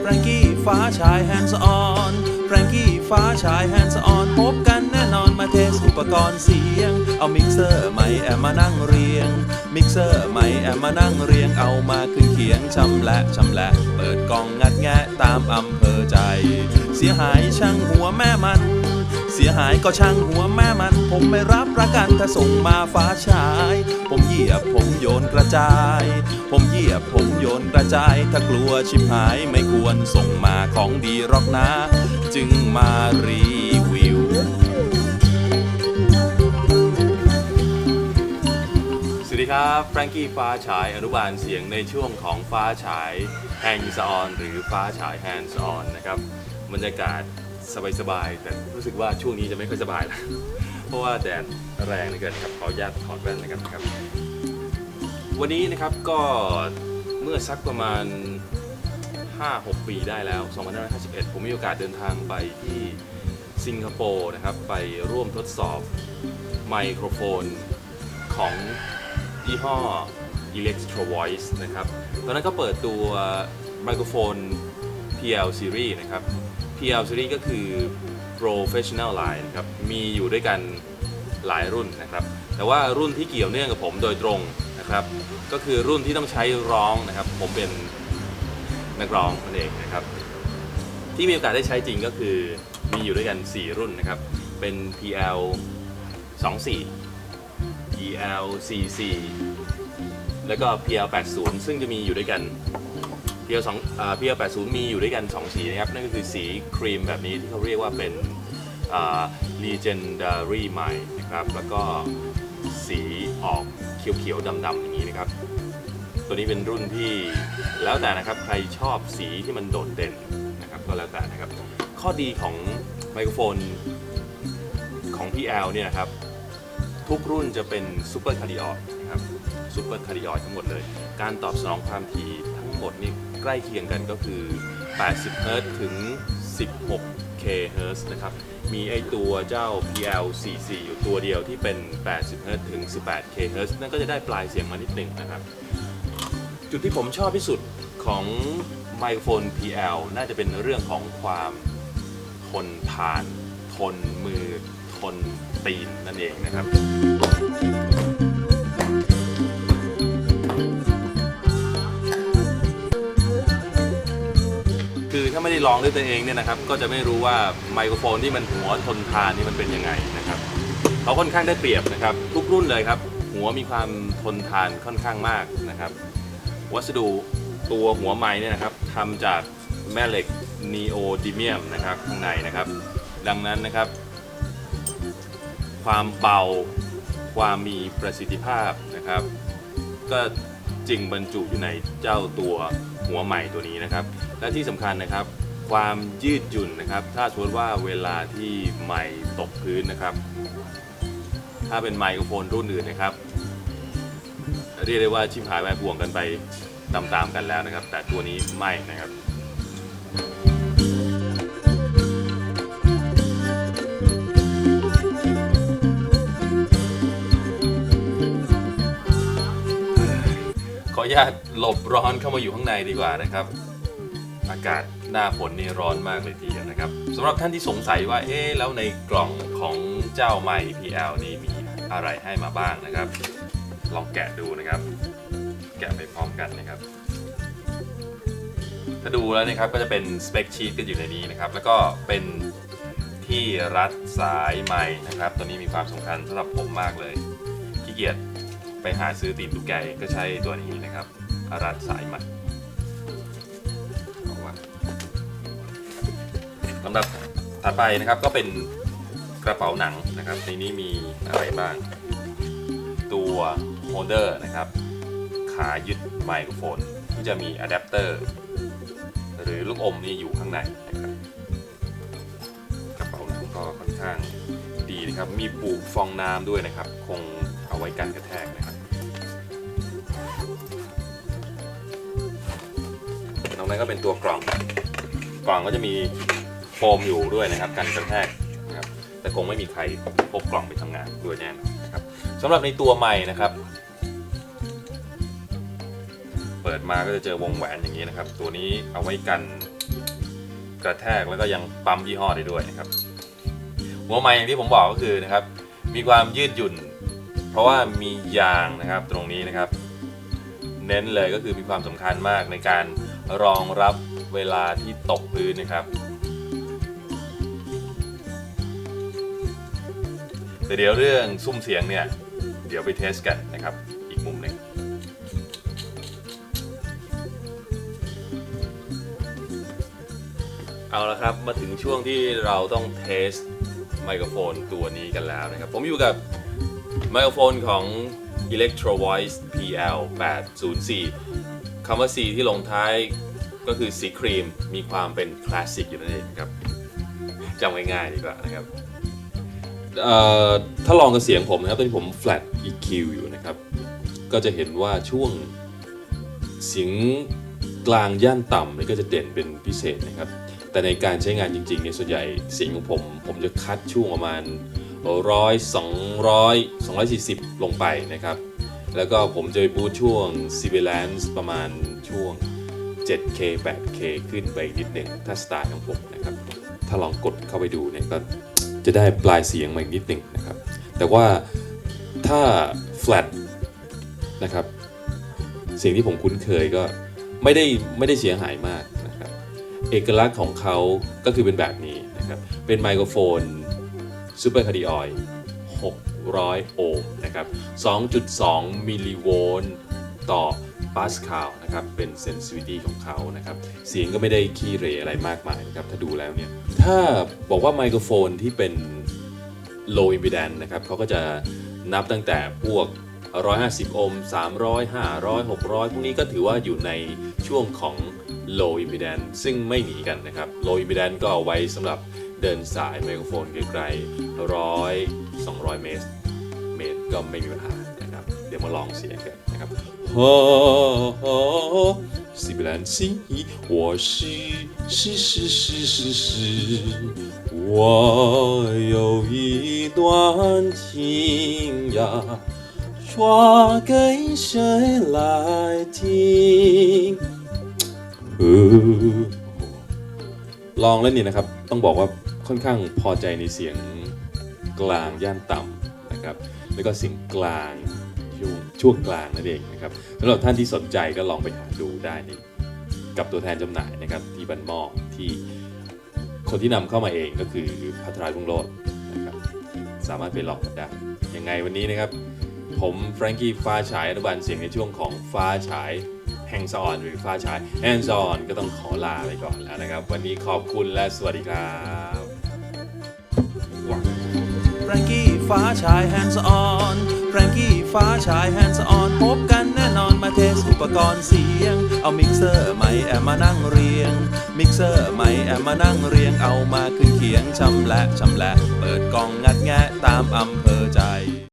แฟรงกี้ฟ้าชายแฮนส์ออนแฟรงกี้ฟ้าชายแฮนส์ออนพบกันแน่นอนมาเทสอุปกรณ์เสียง เอามิกเซอร์ไมค์แอมมานั่งเรียง มิกเซอร์ไมค์แอมมานั่งเรียงเอามาขึ้นเขียงชำและชำและ เปิดกล่องงัดแงะตามอำเภอใจ เสียหายช่างหัวแม่มัน สียหายก็ช่างหัวแม่มัน ผมไม่รับประกันถ้าส่งมาฟ้าชาย ผมเหยียบผมโยนกระจาย ผมเหยียบผมโยนกระจาย ถ้ากลัวชิบหายไม่ควรส่งมาของดีรอกนะ จึงมารีวิว สวัสดีครับแฟรงกี้ฟ้าฉายอนุบาลเสียงในช่วงของฟ้าฉายแฮงส์ออนหรือฟ้าฉายแฮนส์ออนนะครับบรรยากาศ สบายๆแต่รู้สึกว่าช่วงนี้จะไม่ค่อยสบายแล้วเพราะว่าแดดแรงเหลือเกินครับขออนุญาตถอดแว่นนะครับนะครับ วันนี้นะครับก็เมื่อสักประมาณ 5-6 ปีได้แล้ว 2551 ผมมีโอกาสเดินทางไปที่สิงคโปร์นะครับ ไปร่วมทดสอบไมโครโฟนของยี่ห้อ Electro Voice นะครับ ตอนนั้นก็เปิดตัวไมโครโฟน PL Series นะครับ PL Series ก็คือ Professional Line นะครับ มีอยู่ด้วยกันหลายรุ่นนะครับ แต่ว่ารุ่นที่เกี่ยวเนื่องกับผมโดยตรงนะครับ ก็คือรุ่นที่ต้องใช้ร้องนะครับ ผมเป็นนักร้องนั่นเองนะครับ ที่มีโอกาสได้ใช้จริงก็คือมีอยู่ด้วยกัน 4 รุ่นนะครับ เป็น PL 24 PL 44แล้วก็ PL 80ซึ่งจะมีอยู่ด้วยกัน PL 2อ่า PL 80มีอยู่ด้วยกัน 2 สีนะครับ นั่นก็คือสีครีมแบบนี้ที่เขาเรียกว่าเป็น Legendary m i นะครับ แล้วก็สีออกเขียวๆดำๆอย่างนี้นะครับ ตัวนี้เป็นรุ่นที่แล้วแต่นะครับใครชอบสีที่มันโดดเด่นนะครับก็แล้วแต่นะครับ ข้อดีของไมโครโฟนของ PL เนี่ยนะครับทุกรุ่นจะเป็นซูเปอร์คาร์ดิออดนะครับซูเปอร์คาร์ดิออดทั้งหมดเลย การตอบสนองความถี่ทั้งหมดนี่ ใกล้เคียงกันก็คือ 80เฮิรตถึง 16 k เฮิรตนะครับ มีไอตัวเจ้า PL44 อยู่ตัวเดียวที่เป็น 80เฮิรตถึง 18 k เฮิรตนั่นก็จะได้ปลายเสียงมานิดหนึ่งนะครับ จุดที่ผมชอบที่สุดของไมโครโฟน PL น่าจะเป็นเรื่องของความทนทาน ทนมือ ทนตีนนั่นเองนะครับ ลองด้วยตัวเองเนี่ยนะครับ ก็จะไม่รู้ว่าไมโครโฟนที่มันหัวทนทานนี่มันเป็นยังไงนะครับเขาค่อนข้างได้เปรียบนะครับ ทุกรุ่นเลยครับ หัวมีความทนทานค่อนข้างมากนะครับ วัสดุตัวหัวไม้เนี่ยนะครับทำจากแม่เหล็กนีโอดิเมียมนะครับข้างในนะครับ ดังนั้นนะครับ ความเบาความมีประสิทธิภาพนะครับ ก็จริงบรรจุอยู่ในเจ้าตัวหัวใหม่ตัวนี้นะครับ และที่สำคัญนะครับ ความยืดหยุ่นนะครับ ถ้าสมมติว่าเวลาที่ไมค์ตกพื้นนะครับ ถ้าเป็นไมโครโฟนรุ่นอื่นนะครับ เรียกได้ว่าชิมหายแวกห่วงกันไปตามๆกันแล้วนะครับ แต่ตัวนี้ไม่นะครับขออนุญาตหลบร้อนเข้ามาอยู่ข้างในดีกว่านะครับ อากาศหน้าฝนนี่ร้อนมากเลยทีเดียวนะครับสำหรับท่านที่สงสัยว่าเอ๊ะแล้วในกล่องของเจ้าไมค์ PL นี่มีอะไรให้มาบ้างนะครับ ลองแกะดูนะครับ แกะไปพร้อมกันนะครับ ถ้าดูแล้วนะครับก็จะเป็นสเปคชีตกันอยู่ในนี้นะครับ แล้วก็เป็นที่รัดสายไม้นะครับ ตัวนี้มีความสำคัญสำหรับผมมากเลยขี้เกียจไปหาซื้อตีนตุ๊กแกก็ใช้ตัวนี้นะครับรัดสายไม้ ลำดับถัดไปนะครับก็เป็นกระเป๋าหนังนะครับ ในนี้มีอะไรบ้าง ตัวโฮเดอร์นะครับ ขายึดไมโครโฟนที่จะมีอะแดปเตอร์หรือลูกอมนี่อยู่ข้างในนะครับกระเป๋าหนังก็ค่อนข้างดีนะครับ มีปูฟองน้ำด้วยนะครับ คงเอาไว้กันกระแทกนะครับนอกนั้นก็เป็นตัวกล่องกล่องก็จะมี โฟมอยู่ด้วยนะครับกันกระแทกนะครับแต่คงไม่มีใครพกกล่องไปทำงานด้วยแน่นอนะครับสำหรับในตัวใหม่นะครับ เปิดมาก็จะเจอวงแหวนอย่างนี้นะครับ ตัวนี้เอาไว้กันกระแทกแล้วก็ยังปั๊มยี่ห้อได้ด้วยนะครับ หัวไม้อย่างที่ผมบอกก็คือนะครับ มีความยืดหยุ่น เพราะว่ามียางนะครับตรงนี้นะครับ เน้นเลยก็คือมีความสำคัญมากในการรองรับเวลาที่ตกพื้นนะครับ แต่เดี๋ยวเรื่องซุ้มเสียงเนี่ย เดี๋ยวไปเทสกันนะครับ อีกมุมหนึ่งเอาละครับ มาถึงช่วงที่เราต้องเทสไมโครโฟนตัวนี้กันแล้วนะครับ ผมอยู่กับไมโครโฟนของ Electro Voice PL 804คำว่า C ที่ลงท้ายก็คือสีครีมมีความเป็นคลาสสิกอยู่นั่นเองครับจำง่ายๆดีกว่านะครับ ถ้าลองกับเสียงผมนะครับตอนนี้ผม flat EQ อยู่นะครับ ก็จะเห็นว่าช่วงเสียงกลางย่านต่ำนี่ก็จะเด่นเป็นพิเศษนะครับ แต่ในการใช้งานจริงๆเนี่ยส่วนใหญ่เสียงของผม ผมจะคัดช่วงประมาณร้อยสองร้อยสองร้อยสี่สิบลงไปนะครับ แล้วก็ผมจะไปบูทช่วง s i b i l a n c e ประมาณช่วง 7K 8K ขึ้นไปนิดหนึ่งถ้าสไตล์ของผมนะครับ ถ้าลองกดเข้าไปดูเนี่ยก็ จะได้ปลายเสียงมาอีกนิดหนึ่งนะครับ แต่ว่าถ้า flat นะครับเสียงที่ผมคุ้นเคยก็ไม่ได้ไม่ได้เสียหายมากนะครับเอกลักษณ์ของเขาก็คือเป็นแบบนี้นะครับเป็นไมโครโฟน Super Cardioid 600 โอห์มนะครับ 2.2 มิลลิโวลต์ ต่อปาสคาลนะครับเป็น sensitivity ของเขานะครับเสียงก็ไม่ได้ขี้เรอะไรมากมายนะครับถ้าดูแล้วเนี่ยถ้าบอกว่าไมโครโฟนที่เป็น low impedance นะครับเขาก็จะนับตั้งแต่พวก 150 โอห์ม 300 500 600 พวกนี้ก็ถือว่าอยู่ในช่วงของ low impedance ซึ่งไม่หนีกันนะครับ low impedance ก็เอาไว้สำหรับเดินสายไมโครโฟนไกลๆร้อย200 เมตร เมตรก็ไม่มีปัญหาน เดี๋ยวมาลองเสียงกันนะครับฮ西北蓝心意，我是是是是是是，我有一段情呀，说给谁来听？เออลองแล้วนี่นะครับ ต้องบอกว่าค่อนข้างพอใจในเสียงกลางย่านต่ำนะครับ แล้วก็เสียงกลาง ช่วงช่วงกลางนั่นเองนะครับสำหรับท่านที่สนใจก็ลองไปหาดูได้นี่กับตัวแทนจำหน่ายนะครับที่บันมอกที่คนที่นำเข้ามาเองก็คือพัทรายบุงโรดนะครับสามารถไปลองกันได้ยังไงวันนี้นะครับ ผมแฟรงกี้ฟ้าฉายอนุบาลเสียงในช่วงของฟ้าฉายแห่งซอนหรือฟ้าฉายแห่งซอนก็ต้องขอลาไปก่อนแล้วนะครับ วันนี้ขอบคุณและสวัสดีครับแฟรงกี้ฟ้าชายแฮนส์ออน ฟ้าชายแฮนด์ออนพบกันแน่นอนมาเทสอุปกรณ์เสียง เอามิกเซอร์ใหม่แอมมานั่งเรียง มิกเซอร์ใหม่แอมมานั่งเรียงเอามาขึ้นเขียงชำและชำและ เปิดกล่องงัดแงะตามอำเภอใจ